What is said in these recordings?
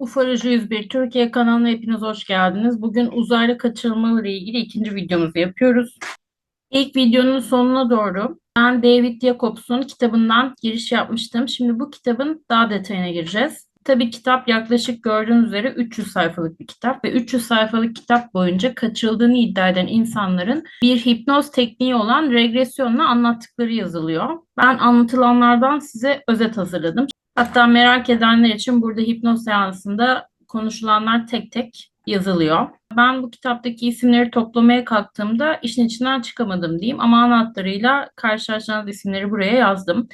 Ufoloji 101 Türkiye kanalına hepiniz hoş geldiniz. Bugün uzaylı kaçırılmaları ile ilgili ikinci videomuzu yapıyoruz. İlk videonun sonuna doğru ben David Jacobs'un kitabından giriş yapmıştım. Şimdi bu kitabın daha detayına gireceğiz. Tabii kitap yaklaşık gördüğünüz üzere 300 sayfalık bir kitap ve 300 sayfalık kitap boyunca kaçırıldığını iddia eden insanların bir hipnoz tekniği olan regresyonla anlattıkları yazılıyor. Ben anlatılanlardan size özet hazırladım. Hatta merak edenler için burada hipnoz seansında konuşulanlar tek tek yazılıyor. Ben bu kitaptaki isimleri toplamaya kalktığımda işin içinden çıkamadım diyeyim ama anahtarıyla karşılaşacağınız isimleri buraya yazdım.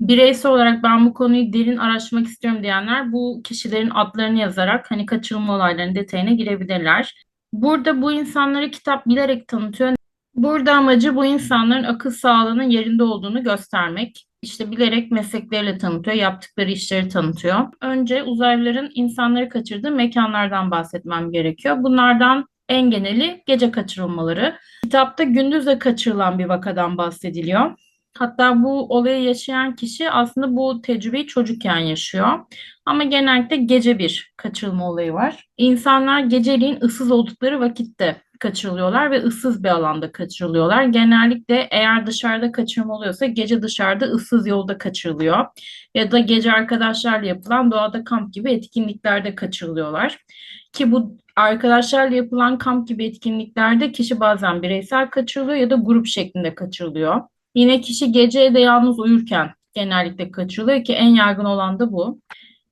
Bireysel olarak ben bu konuyu derin araştırmak istiyorum diyenler bu kişilerin adlarını yazarak hani kaçırılma olaylarının detayına girebilirler. Burada bu insanları kitap bilerek tanıtıyor. Burada amacı bu insanların akıl sağlığının yerinde olduğunu göstermek. İşte bilerek meslekleriyle tanıtıyor, yaptıkları işleri tanıtıyor. Önce uzaylıların insanları kaçırdığı mekanlardan bahsetmem gerekiyor. Bunlardan en geneli gece kaçırılmaları. Kitapta gündüzle kaçırılan bir vakadan bahsediliyor. Hatta bu olayı yaşayan kişi aslında bu tecrübeyi çocukken yaşıyor. Ama genellikle gece bir kaçırılma olayı var. İnsanlar geceliğin ıssız oldukları vakitte kaçırılıyorlar ve ıssız bir alanda kaçırılıyorlar. Genellikle eğer dışarıda kaçırma oluyorsa gece dışarıda ıssız yolda kaçırılıyor. Ya da gece arkadaşlarla yapılan doğada kamp gibi etkinliklerde kaçırılıyorlar. Ki bu arkadaşlarla yapılan kamp gibi etkinliklerde kişi bazen bireysel kaçırılıyor ya da grup şeklinde kaçırılıyor. Yine kişi gece de yalnız uyurken genellikle kaçırılıyor ki en yaygın olan da bu.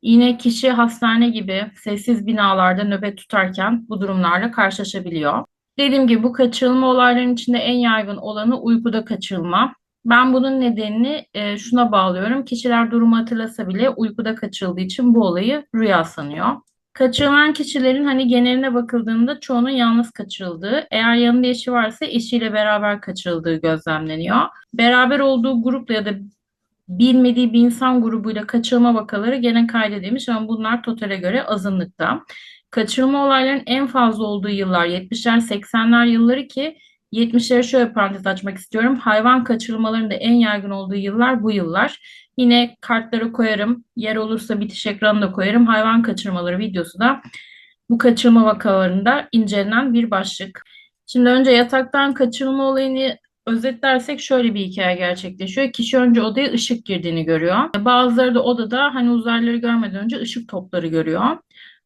Yine kişi hastane gibi sessiz binalarda nöbet tutarken bu durumlarla karşılaşabiliyor. Dediğim gibi bu kaçırılma olaylarının içinde en yaygın olanı uykuda kaçırılma. Ben bunun nedenini e, şuna bağlıyorum. Kişiler durumu hatırlasa bile uykuda kaçırıldığı için bu olayı rüya sanıyor. Kaçırılan kişilerin hani geneline bakıldığında çoğunun yalnız kaçırıldığı, eğer yanında eşi varsa eşiyle beraber kaçırıldığı gözlemleniyor. Beraber olduğu grupla ya da bilmediği bir insan grubuyla kaçırılma vakaları gene kaydedilmiş ama bunlar totale göre azınlıkta. Kaçırılma olaylarının en fazla olduğu yıllar 70'ler 80'ler yılları ki 70'lere şöyle parantez açmak istiyorum. Hayvan kaçırılmalarının da en yaygın olduğu yıllar bu yıllar. Yine kartları koyarım. Yer olursa bitiş ekranı da koyarım. Hayvan kaçırmaları videosu da bu kaçırma vakalarında incelenen bir başlık. Şimdi önce yataktan kaçırılma olayını özetlersek şöyle bir hikaye gerçekleşiyor. Kişi önce odaya ışık girdiğini görüyor. Bazıları da odada hani uzaylıları görmeden önce ışık topları görüyor.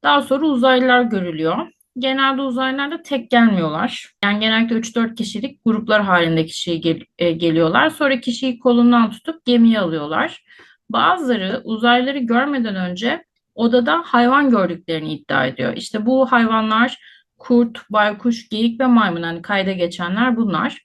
Daha sonra uzaylılar görülüyor. Genelde uzaylılar da tek gelmiyorlar. Yani genellikle 3-4 kişilik gruplar halinde kişiye gel e, geliyorlar. Sonra kişiyi kolundan tutup gemiye alıyorlar. Bazıları uzaylıları görmeden önce odada hayvan gördüklerini iddia ediyor. İşte bu hayvanlar kurt, baykuş, geyik ve maymun. Hani kayda geçenler bunlar.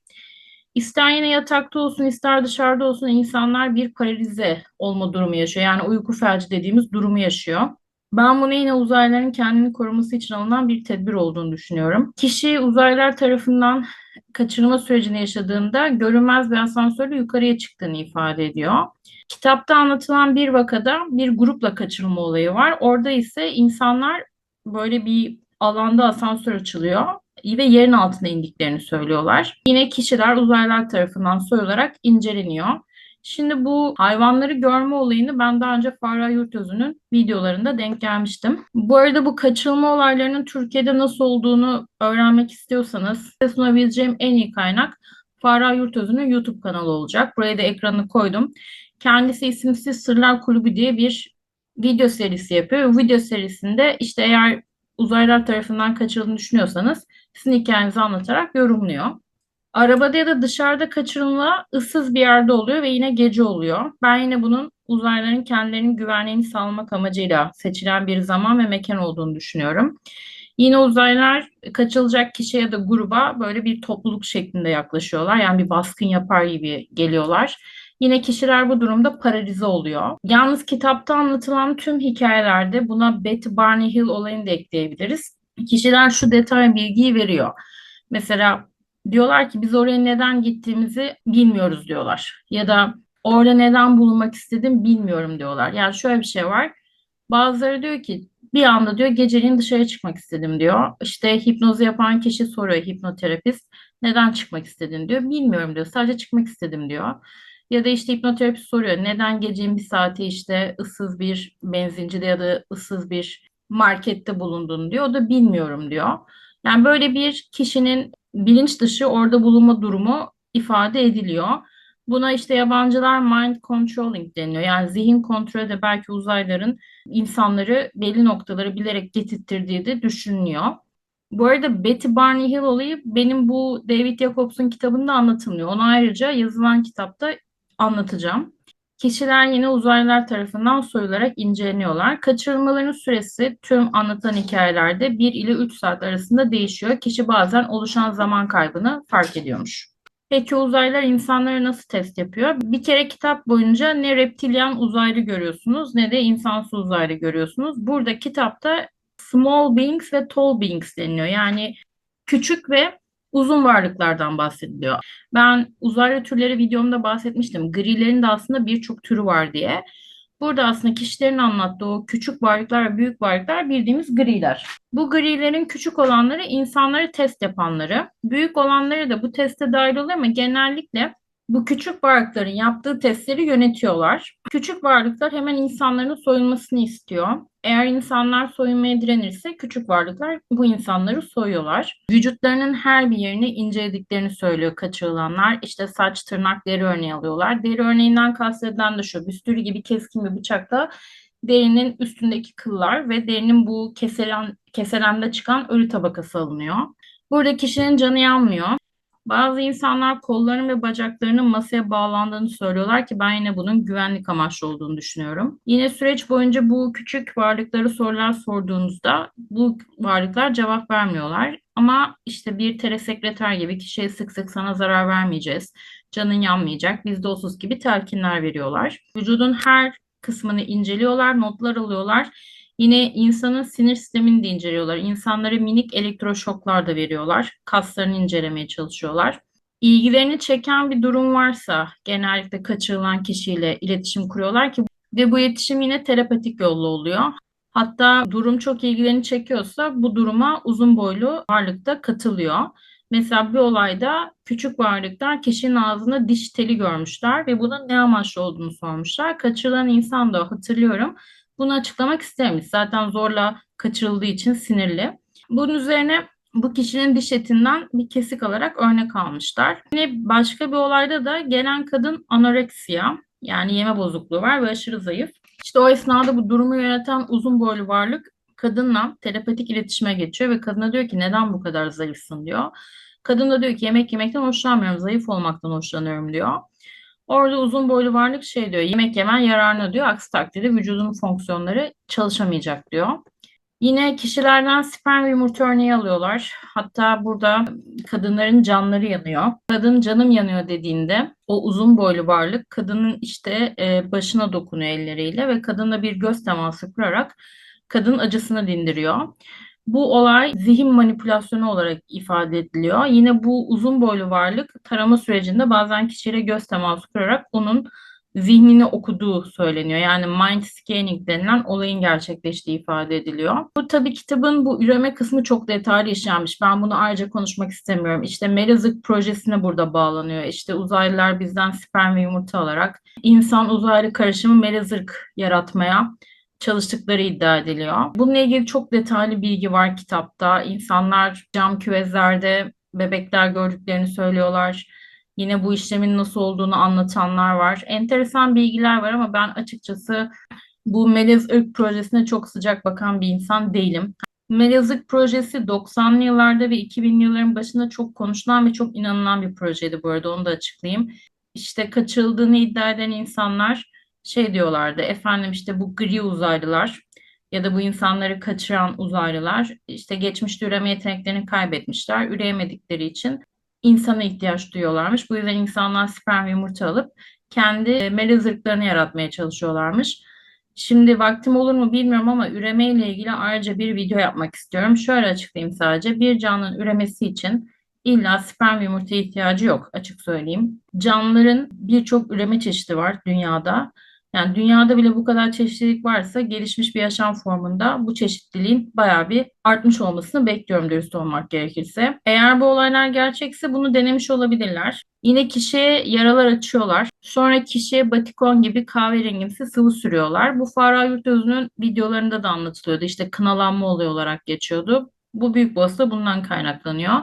İster yine yatakta olsun ister dışarıda olsun insanlar bir paralize olma durumu yaşıyor. Yani uyku felci dediğimiz durumu yaşıyor. Ben bunu yine uzaylıların kendini koruması için alınan bir tedbir olduğunu düşünüyorum. Kişi uzaylılar tarafından kaçırılma sürecini yaşadığında görünmez bir asansörle yukarıya çıktığını ifade ediyor. Kitapta anlatılan bir vakada bir grupla kaçırılma olayı var. Orada ise insanlar böyle bir alanda asansör açılıyor ve yerin altına indiklerini söylüyorlar. Yine kişiler uzaylılar tarafından soyularak inceleniyor. Şimdi bu hayvanları görme olayını ben daha önce Farah Yurtözü'nün videolarında denk gelmiştim. Bu arada bu kaçırılma olaylarının Türkiye'de nasıl olduğunu öğrenmek istiyorsanız size sunabileceğim en iyi kaynak Farah Yurtözü'nün YouTube kanalı olacak. Buraya da ekranı koydum. Kendisi isimsiz Sırlar Kulübü diye bir video serisi yapıyor. Video serisinde işte eğer uzaylılar tarafından kaçırıldığını düşünüyorsanız sizin hikayenizi anlatarak yorumluyor. Arabada ya da dışarıda kaçırılma ıssız bir yerde oluyor ve yine gece oluyor. Ben yine bunun uzaylıların kendilerinin güvenliğini sağlamak amacıyla seçilen bir zaman ve mekan olduğunu düşünüyorum. Yine uzaylılar kaçılacak kişi ya da gruba böyle bir topluluk şeklinde yaklaşıyorlar. Yani bir baskın yapar gibi geliyorlar. Yine kişiler bu durumda paralize oluyor. Yalnız kitapta anlatılan tüm hikayelerde buna Betty Barney Hill olayını da ekleyebiliriz. Kişiler şu detay bilgiyi veriyor. Mesela diyorlar ki biz oraya neden gittiğimizi bilmiyoruz diyorlar. Ya da orada neden bulunmak istedim bilmiyorum diyorlar. Yani şöyle bir şey var. Bazıları diyor ki bir anda diyor geceliğin dışarı çıkmak istedim diyor. İşte hipnozu yapan kişi soruyor hipnoterapist neden çıkmak istedin diyor. Bilmiyorum diyor. Sadece çıkmak istedim diyor. Ya da işte hipnoterapist soruyor neden gecenin bir saati işte ıssız bir benzincide ya da ıssız bir markette bulundun diyor. O da bilmiyorum diyor. Yani böyle bir kişinin bilinç dışı orada bulunma durumu ifade ediliyor. Buna işte yabancılar mind controlling deniyor. Yani zihin kontrolü de belki uzayların insanları belli noktaları bilerek getirttirdiği de düşünülüyor. Bu arada Betty Barney Hill olayı benim bu David Jacobs'un kitabında anlatılmıyor. Onu ayrıca yazılan kitapta anlatacağım. Kişiler yine uzaylılar tarafından soyularak inceleniyorlar. Kaçırılmaların süresi tüm anlatan hikayelerde 1 ile 3 saat arasında değişiyor. Kişi bazen oluşan zaman kaybını fark ediyormuş. Peki uzaylılar insanlara nasıl test yapıyor? Bir kere kitap boyunca ne reptilyan uzaylı görüyorsunuz ne de insansı uzaylı görüyorsunuz. Burada kitapta small beings ve tall beings deniliyor. Yani küçük ve uzun varlıklardan bahsediliyor. Ben uzaylı türleri videomda bahsetmiştim. Grilerin de aslında birçok türü var diye. Burada aslında kişilerin anlattığı küçük varlıklar ve büyük varlıklar bildiğimiz griler. Bu grilerin küçük olanları insanları test yapanları, büyük olanları da bu teste dahil oluyor ama genellikle bu küçük varlıkların yaptığı testleri yönetiyorlar. Küçük varlıklar hemen insanların soyulmasını istiyor. Eğer insanlar soyunmaya direnirse küçük varlıklar bu insanları soyuyorlar. Vücutlarının her bir yerini incelediklerini söylüyor kaçırılanlar. İşte saç, tırnak, deri örneği alıyorlar. Deri örneğinden kastedilen de şu. Büstürü gibi keskin bir bıçakla derinin üstündeki kıllar ve derinin bu keselen, keselende çıkan ölü tabakası alınıyor. Burada kişinin canı yanmıyor. Bazı insanlar kollarının ve bacaklarının masaya bağlandığını söylüyorlar ki ben yine bunun güvenlik amaçlı olduğunu düşünüyorum. Yine süreç boyunca bu küçük varlıkları sorular sorduğunuzda bu varlıklar cevap vermiyorlar. Ama işte bir telesekreter gibi kişiye sık sık sana zarar vermeyeceğiz, canın yanmayacak, bizde olsuz gibi telkinler veriyorlar. Vücudun her kısmını inceliyorlar, notlar alıyorlar Yine insanın sinir sistemini de inceliyorlar. İnsanlara minik elektroşoklar da veriyorlar. Kaslarını incelemeye çalışıyorlar. İlgilerini çeken bir durum varsa genellikle kaçırılan kişiyle iletişim kuruyorlar ki ve bu iletişim yine terapetik yolla oluyor. Hatta durum çok ilgilerini çekiyorsa bu duruma uzun boylu varlık da katılıyor. Mesela bir olayda küçük varlıklar kişinin ağzında diş teli görmüşler ve bunun ne amaçlı olduğunu sormuşlar. Kaçırılan insan da hatırlıyorum bunu açıklamak istememiş. Zaten zorla kaçırıldığı için sinirli. Bunun üzerine bu kişinin diş etinden bir kesik alarak örnek almışlar. Yine başka bir olayda da gelen kadın anoreksiya yani yeme bozukluğu var ve aşırı zayıf. İşte o esnada bu durumu yöneten uzun boylu varlık kadınla telepatik iletişime geçiyor ve kadına diyor ki neden bu kadar zayıfsın diyor. Kadın da diyor ki yemek yemekten hoşlanmıyorum, zayıf olmaktan hoşlanıyorum diyor. Orada uzun boylu varlık şey diyor, yemek yemen yararına diyor. Aksi takdirde vücudun fonksiyonları çalışamayacak diyor. Yine kişilerden sperm ve yumurta örneği alıyorlar. Hatta burada kadınların canları yanıyor. Kadın canım yanıyor dediğinde o uzun boylu varlık kadının işte e, başına dokunuyor elleriyle ve kadınla bir göz teması kurarak kadın acısını dindiriyor. Bu olay zihin manipülasyonu olarak ifade ediliyor. Yine bu uzun boylu varlık tarama sürecinde bazen kişiyle göz teması kurarak onun zihnini okuduğu söyleniyor. Yani mind scanning denilen olayın gerçekleştiği ifade ediliyor. Bu tabii kitabın bu üreme kısmı çok detaylı işlenmiş. Ben bunu ayrıca konuşmak istemiyorum. İşte Melazık projesine burada bağlanıyor. İşte uzaylılar bizden sperm ve yumurta alarak insan uzaylı karışımı melazırk yaratmaya çalıştıkları iddia ediliyor. Bununla ilgili çok detaylı bilgi var kitapta. İnsanlar cam küvezlerde bebekler gördüklerini söylüyorlar. Yine bu işlemin nasıl olduğunu anlatanlar var. Enteresan bilgiler var ama ben açıkçası bu melez ırk projesine çok sıcak bakan bir insan değilim. Melezlik projesi 90'lı yıllarda ve 2000'li yılların başında çok konuşulan ve çok inanılan bir projeydi bu arada onu da açıklayayım. İşte kaçırıldığını iddia eden insanlar şey diyorlardı efendim işte bu gri uzaylılar ya da bu insanları kaçıran uzaylılar işte geçmişte üreme yeteneklerini kaybetmişler. Üreyemedikleri için insana ihtiyaç duyuyorlarmış. Bu yüzden insanlar sperm ve yumurta alıp kendi melez ırklarını yaratmaya çalışıyorlarmış. Şimdi vaktim olur mu bilmiyorum ama üreme ile ilgili ayrıca bir video yapmak istiyorum. Şöyle açıklayayım sadece. Bir canlının üremesi için illa sperm ve yumurtaya ihtiyacı yok açık söyleyeyim. Canlıların birçok üreme çeşidi var dünyada. Yani dünyada bile bu kadar çeşitlilik varsa gelişmiş bir yaşam formunda bu çeşitliliğin bayağı bir artmış olmasını bekliyorum dürüst olmak gerekirse. Eğer bu olaylar gerçekse bunu denemiş olabilirler. Yine kişiye yaralar açıyorlar. Sonra kişiye batikon gibi kahverengimsi sıvı sürüyorlar. Bu Farah Yurtözü'nün videolarında da anlatılıyordu. İşte kınalanma olayı olarak geçiyordu. Bu büyük olasılıkla bundan kaynaklanıyor.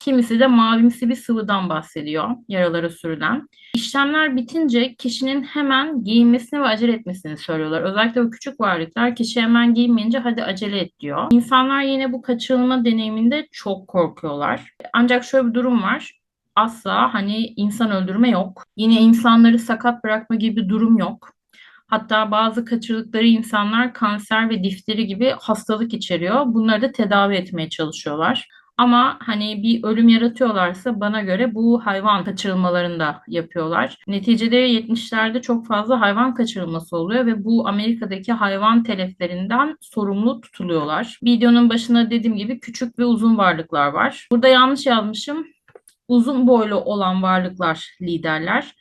Kimisi de mavimsi bir sıvıdan bahsediyor yaralara sürülen. İşlemler bitince kişinin hemen giyinmesini ve acele etmesini söylüyorlar. Özellikle bu küçük varlıklar kişi hemen giyinmeyince hadi acele et diyor. İnsanlar yine bu kaçırılma deneyiminde çok korkuyorlar. Ancak şöyle bir durum var. Asla hani insan öldürme yok. Yine insanları sakat bırakma gibi bir durum yok. Hatta bazı kaçırdıkları insanlar kanser ve difteri gibi hastalık içeriyor. Bunları da tedavi etmeye çalışıyorlar. Ama hani bir ölüm yaratıyorlarsa bana göre bu hayvan kaçırılmalarında yapıyorlar. Neticede 70'lerde çok fazla hayvan kaçırılması oluyor ve bu Amerika'daki hayvan teleflerinden sorumlu tutuluyorlar. Videonun başında dediğim gibi küçük ve uzun varlıklar var. Burada yanlış yazmışım. Uzun boylu olan varlıklar liderler.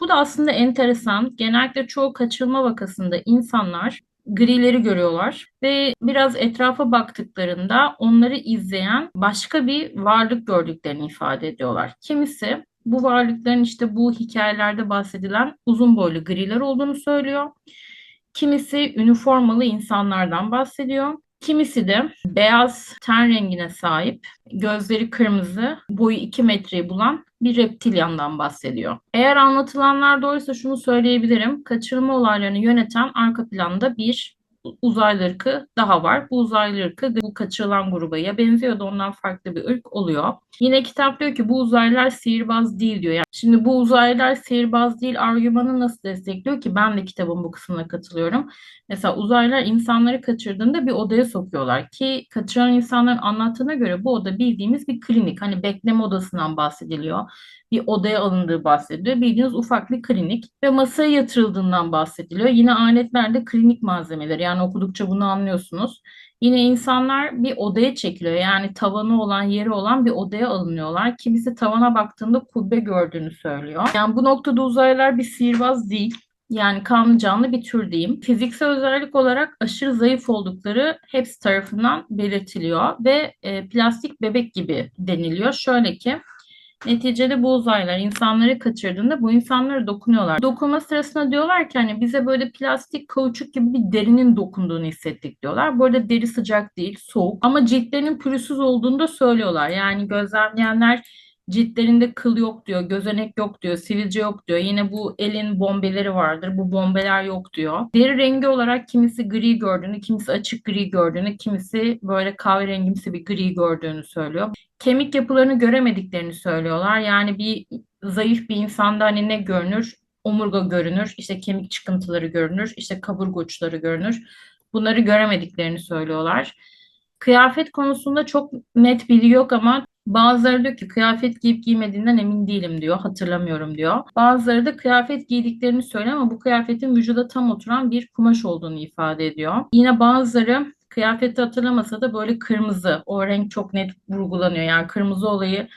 Bu da aslında enteresan. Genellikle çoğu kaçırılma vakasında insanlar grileri görüyorlar ve biraz etrafa baktıklarında onları izleyen başka bir varlık gördüklerini ifade ediyorlar. Kimisi bu varlıkların işte bu hikayelerde bahsedilen uzun boylu griler olduğunu söylüyor. Kimisi üniformalı insanlardan bahsediyor. Kimisi de beyaz ten rengine sahip, gözleri kırmızı, boyu 2 metreyi bulan bir reptilyandan bahsediyor. Eğer anlatılanlar doğruysa şunu söyleyebilirim. Kaçırılma olaylarını yöneten arka planda bir uzaylı ırkı daha var. Bu uzaylı ırkı bu kaçırılan gruba ya benziyor da ondan farklı bir ırk oluyor. Yine kitap diyor ki bu uzaylılar sihirbaz değil diyor. Yani şimdi bu uzaylılar sihirbaz değil argümanı nasıl destekliyor ki ben de kitabın bu kısmına katılıyorum. Mesela uzaylılar insanları kaçırdığında bir odaya sokuyorlar ki kaçıran insanların anlattığına göre bu oda bildiğimiz bir klinik. Hani bekleme odasından bahsediliyor bir odaya alındığı bahsediliyor. Bildiğiniz ufak bir klinik ve masaya yatırıldığından bahsediliyor. Yine aletlerde klinik malzemeler yani okudukça bunu anlıyorsunuz. Yine insanlar bir odaya çekiliyor. Yani tavanı olan, yeri olan bir odaya alınıyorlar. Kimisi tavana baktığında kubbe gördüğünü söylüyor. Yani bu noktada uzaylılar bir sihirbaz değil. Yani kanlı canlı bir tür diyeyim. Fiziksel özellik olarak aşırı zayıf oldukları hepsi tarafından belirtiliyor ve e, plastik bebek gibi deniliyor. Şöyle ki Neticede bu uzaylılar insanları kaçırdığında bu insanlara dokunuyorlar. Dokunma sırasında diyorlar ki hani bize böyle plastik kauçuk gibi bir derinin dokunduğunu hissettik diyorlar. Bu arada deri sıcak değil, soğuk ama ciltlerinin pürüzsüz olduğunu da söylüyorlar. Yani gözlemleyenler Ciltlerinde kıl yok diyor, gözenek yok diyor, sivilce yok diyor. Yine bu elin bombeleri vardır. Bu bombeler yok diyor. Deri rengi olarak kimisi gri gördüğünü, kimisi açık gri gördüğünü, kimisi böyle kahverengimsi bir gri gördüğünü söylüyor. Kemik yapılarını göremediklerini söylüyorlar. Yani bir zayıf bir insanda hani ne görünür? Omurga görünür, işte kemik çıkıntıları görünür, işte kaburga uçları görünür. Bunları göremediklerini söylüyorlar. Kıyafet konusunda çok net bilgi yok ama Bazıları diyor ki kıyafet giyip giymediğinden emin değilim diyor. Hatırlamıyorum diyor. Bazıları da kıyafet giydiklerini söylüyor ama bu kıyafetin vücuda tam oturan bir kumaş olduğunu ifade ediyor. Yine bazıları kıyafeti hatırlamasa da böyle kırmızı. O renk çok net vurgulanıyor. Yani kırmızı olayı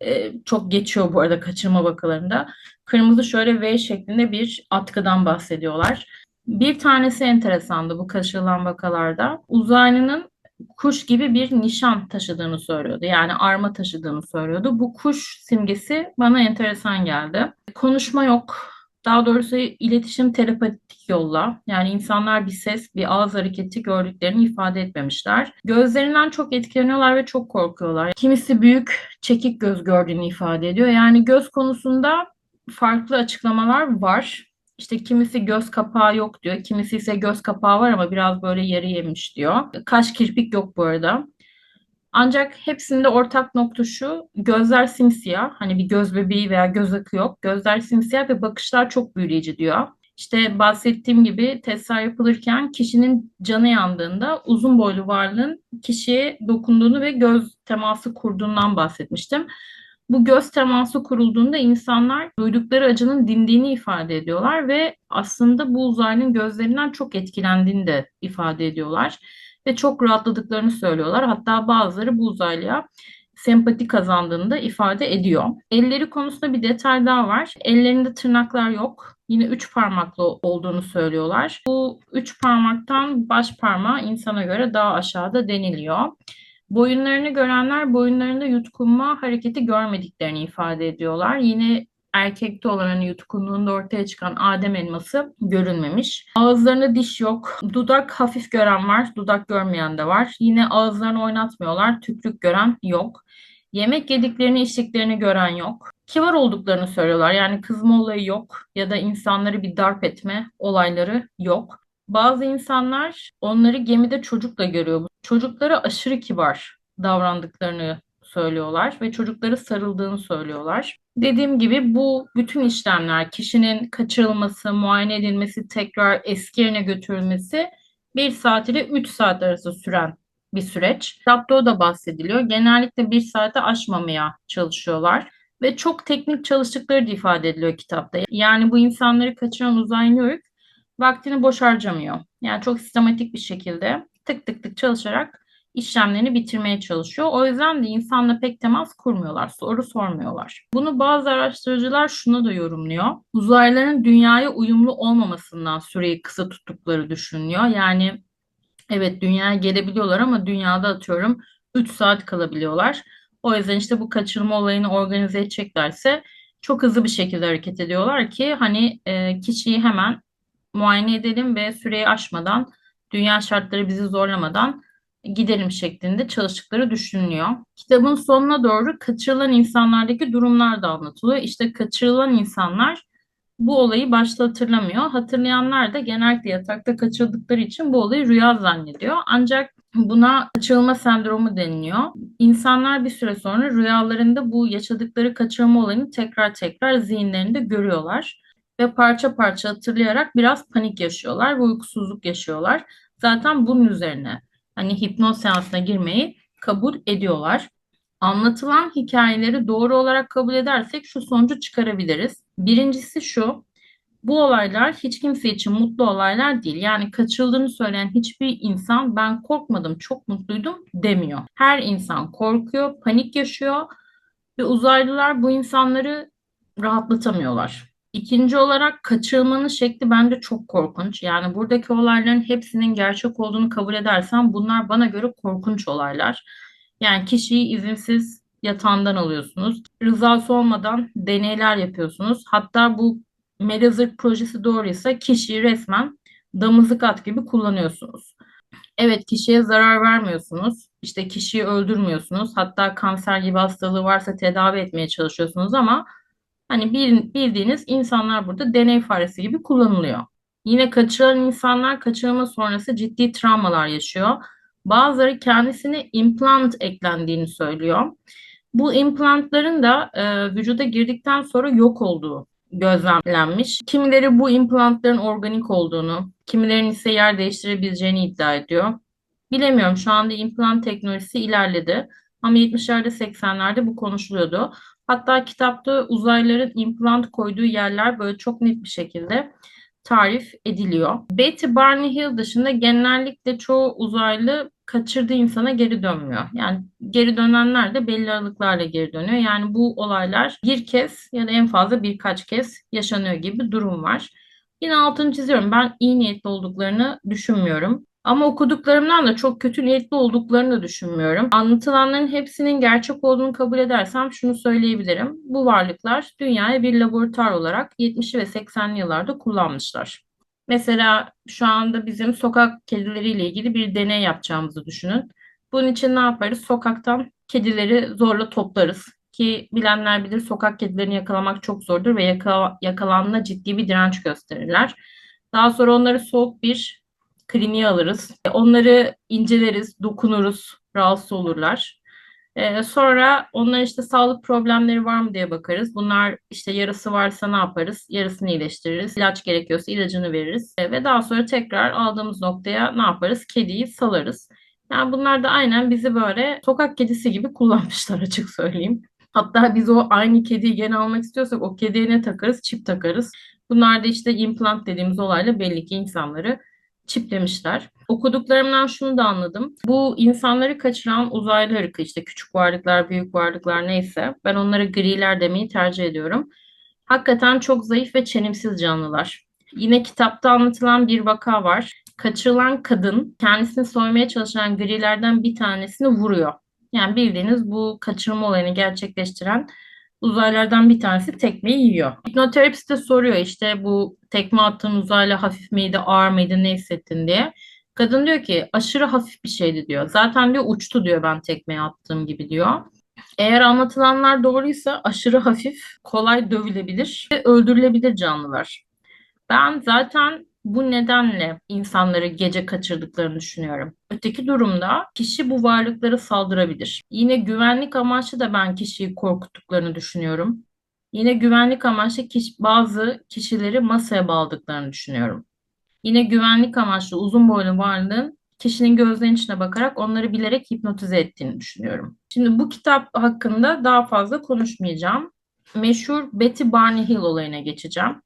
e, çok geçiyor bu arada kaçırma vakalarında. Kırmızı şöyle V şeklinde bir atkıdan bahsediyorlar. Bir tanesi enteresandı bu kaçırılan vakalarda. Uzaylının kuş gibi bir nişan taşıdığını söylüyordu. Yani arma taşıdığını söylüyordu. Bu kuş simgesi bana enteresan geldi. Konuşma yok. Daha doğrusu iletişim telepatik yolla. Yani insanlar bir ses, bir ağız hareketi gördüklerini ifade etmemişler. Gözlerinden çok etkileniyorlar ve çok korkuyorlar. Kimisi büyük, çekik göz gördüğünü ifade ediyor. Yani göz konusunda farklı açıklamalar var. İşte kimisi göz kapağı yok diyor. Kimisi ise göz kapağı var ama biraz böyle yarı yemiş diyor. Kaş kirpik yok bu arada. Ancak hepsinde ortak nokta şu. Gözler simsiyah. Hani bir göz bebeği veya göz akı yok. Gözler simsiyah ve bakışlar çok büyüleyici diyor. İşte bahsettiğim gibi testler yapılırken kişinin canı yandığında uzun boylu varlığın kişiye dokunduğunu ve göz teması kurduğundan bahsetmiştim. Bu göz teması kurulduğunda insanlar duydukları acının dindiğini ifade ediyorlar ve aslında bu uzaylının gözlerinden çok etkilendiğini de ifade ediyorlar ve çok rahatladıklarını söylüyorlar. Hatta bazıları bu uzaylıya sempati kazandığını da ifade ediyor. Elleri konusunda bir detay daha var. Ellerinde tırnaklar yok. yine üç parmaklı olduğunu söylüyorlar. Bu üç parmaktan baş parmağı insana göre daha aşağıda deniliyor. Boyunlarını görenler boyunlarında yutkunma hareketi görmediklerini ifade ediyorlar. Yine erkekte olan hani yutkunluğunda ortaya çıkan Adem elması görünmemiş. Ağızlarında diş yok. Dudak hafif gören var, dudak görmeyen de var. Yine ağızlarını oynatmıyorlar, tükrük gören yok. Yemek yediklerini, içtiklerini gören yok. Kibar olduklarını söylüyorlar. Yani kızma olayı yok ya da insanları bir darp etme olayları yok. Bazı insanlar onları gemide çocukla görüyor. Çocuklara aşırı kibar davrandıklarını söylüyorlar ve çocukları sarıldığını söylüyorlar. Dediğim gibi bu bütün işlemler kişinin kaçırılması, muayene edilmesi, tekrar eski yerine götürülmesi 1 saat ile 3 saat arası süren bir süreç. Kitapta da bahsediliyor. Genellikle 1 saate aşmamaya çalışıyorlar ve çok teknik çalıştıkları da ifade ediliyor kitapta. Yani bu insanları kaçıran uzaylı vaktini boş harcamıyor. Yani çok sistematik bir şekilde tık tık tık çalışarak işlemlerini bitirmeye çalışıyor. O yüzden de insanla pek temas kurmuyorlar, soru sormuyorlar. Bunu bazı araştırıcılar şuna da yorumluyor. Uzaylıların dünyaya uyumlu olmamasından süreyi kısa tuttukları düşünülüyor. Yani evet dünyaya gelebiliyorlar ama dünyada atıyorum 3 saat kalabiliyorlar. O yüzden işte bu kaçırma olayını organize edeceklerse çok hızlı bir şekilde hareket ediyorlar ki hani e, kişiyi hemen muayene edelim ve süreyi aşmadan, dünya şartları bizi zorlamadan gidelim şeklinde çalıştıkları düşünülüyor. Kitabın sonuna doğru kaçırılan insanlardaki durumlar da anlatılıyor. İşte kaçırılan insanlar bu olayı başta hatırlamıyor. Hatırlayanlar da genellikle yatakta kaçırıldıkları için bu olayı rüya zannediyor. Ancak buna kaçırılma sendromu deniliyor. İnsanlar bir süre sonra rüyalarında bu yaşadıkları kaçırma olayını tekrar tekrar zihinlerinde görüyorlar ve parça parça hatırlayarak biraz panik yaşıyorlar ve uykusuzluk yaşıyorlar. Zaten bunun üzerine hani hipnoz seansına girmeyi kabul ediyorlar. Anlatılan hikayeleri doğru olarak kabul edersek şu sonucu çıkarabiliriz. Birincisi şu, bu olaylar hiç kimse için mutlu olaylar değil. Yani kaçırıldığını söyleyen hiçbir insan ben korkmadım, çok mutluydum demiyor. Her insan korkuyor, panik yaşıyor ve uzaylılar bu insanları rahatlatamıyorlar. İkinci olarak kaçırılmanın şekli bence çok korkunç. Yani buradaki olayların hepsinin gerçek olduğunu kabul edersem bunlar bana göre korkunç olaylar. Yani kişiyi izinsiz yatağından alıyorsunuz. Rızası olmadan deneyler yapıyorsunuz. Hatta bu Medazır projesi doğruysa kişiyi resmen damızlık at gibi kullanıyorsunuz. Evet kişiye zarar vermiyorsunuz. İşte kişiyi öldürmüyorsunuz. Hatta kanser gibi hastalığı varsa tedavi etmeye çalışıyorsunuz ama Hani bildiğiniz insanlar burada deney faresi gibi kullanılıyor. Yine kaçırılan insanlar kaçırılma sonrası ciddi travmalar yaşıyor. Bazıları kendisine implant eklendiğini söylüyor. Bu implantların da e, vücuda girdikten sonra yok olduğu gözlemlenmiş. Kimileri bu implantların organik olduğunu, kimilerinin ise yer değiştirebileceğini iddia ediyor. Bilemiyorum şu anda implant teknolojisi ilerledi. Ama 70'lerde 80'lerde bu konuşuluyordu. Hatta kitapta uzaylıların implant koyduğu yerler böyle çok net bir şekilde tarif ediliyor. Betty Barney Hill dışında genellikle çoğu uzaylı kaçırdığı insana geri dönmüyor. Yani geri dönenler de belli aralıklarla geri dönüyor. Yani bu olaylar bir kez ya da en fazla birkaç kez yaşanıyor gibi bir durum var. Yine altını çiziyorum. Ben iyi niyetli olduklarını düşünmüyorum. Ama okuduklarımdan da çok kötü niyetli olduklarını da düşünmüyorum. Anlatılanların hepsinin gerçek olduğunu kabul edersem şunu söyleyebilirim. Bu varlıklar dünyaya bir laboratuvar olarak 70'li ve 80'li yıllarda kullanmışlar. Mesela şu anda bizim sokak kedileriyle ilgili bir deney yapacağımızı düşünün. Bunun için ne yaparız? Sokaktan kedileri zorla toplarız. Ki bilenler bilir sokak kedilerini yakalamak çok zordur ve yaka, yakalanma ciddi bir direnç gösterirler. Daha sonra onları soğuk bir kliniğe alırız. Onları inceleriz, dokunuruz, rahatsız olurlar. Ee, sonra onların işte sağlık problemleri var mı diye bakarız. Bunlar işte yarası varsa ne yaparız? Yarısını iyileştiririz. İlaç gerekiyorsa ilacını veririz. Ee, ve daha sonra tekrar aldığımız noktaya ne yaparız? Kediyi salarız. Yani bunlar da aynen bizi böyle sokak kedisi gibi kullanmışlar açık söyleyeyim. Hatta biz o aynı kediyi gene almak istiyorsak o kediye ne takarız? Çip takarız. Bunlar da işte implant dediğimiz olayla belli ki insanları çiplemişler. Okuduklarımdan şunu da anladım. Bu insanları kaçıran uzaylı ırkı işte küçük varlıklar, büyük varlıklar neyse ben onlara griler demeyi tercih ediyorum. Hakikaten çok zayıf ve çelimsiz canlılar. Yine kitapta anlatılan bir vaka var. Kaçırılan kadın kendisini soymaya çalışan grilerden bir tanesini vuruyor. Yani bildiğiniz bu kaçırma olayını gerçekleştiren uzaylardan bir tanesi tekmeyi yiyor. Hipnoterapist de soruyor işte bu tekme attığın uzaylı hafif miydi, ağır mıydı, ne hissettin diye. Kadın diyor ki aşırı hafif bir şeydi diyor. Zaten diyor uçtu diyor ben tekmeyi attığım gibi diyor. Eğer anlatılanlar doğruysa aşırı hafif, kolay dövülebilir ve öldürülebilir canlılar. Ben zaten bu nedenle insanları gece kaçırdıklarını düşünüyorum. Öteki durumda kişi bu varlıklara saldırabilir. Yine güvenlik amaçlı da ben kişiyi korkuttuklarını düşünüyorum. Yine güvenlik amaçlı kişi, bazı kişileri masaya bağladıklarını düşünüyorum. Yine güvenlik amaçlı uzun boylu varlığın kişinin gözlerinin içine bakarak onları bilerek hipnotize ettiğini düşünüyorum. Şimdi bu kitap hakkında daha fazla konuşmayacağım. Meşhur Betty Barney Hill olayına geçeceğim.